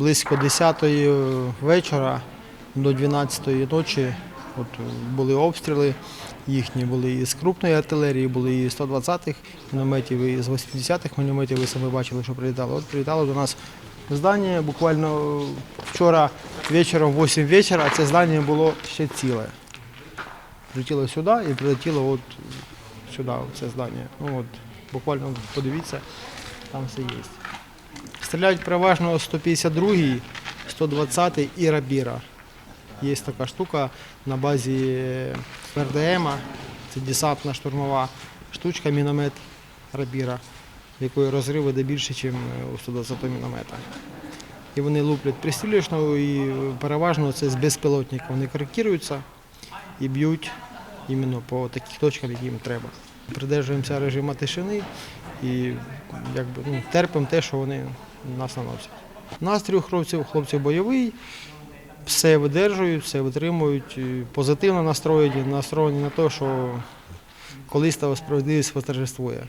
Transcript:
близько 10-ї вечора до 12-ї ночі от, були обстріли. Їхні були і з крупної артилерії, були і з 120-х мінометів, і з 80-х мінометів. Ви самі бачили, що прилітало. От прилітало до нас здання. Буквально вчора вечором, в 8 вечора, це здання було ще ціле. Прилетіло сюди і прилетіло от сюди, це здання. Ну, от, буквально подивіться, там все є. Стріляють переважно 152-й, 120-й і Рабіра. Є така штука на базі РДМ, це десантна штурмова штучка, міномет Рабіра, в якої розриви де більше, ніж у 120 міномета. І вони луплять пристрілюшно, і переважно це з безпілотника. Вони коректуються і б'ють іменно по таких точках, які їм треба. Придержуємося режиму тишини і якби, ну, терпимо те, що вони нас наносять. Настрій у хлопців, хлопців бойовий, все видержують, все витримують, позитивно настроєні, настроєні на те, що колись та справедливість восторжествує.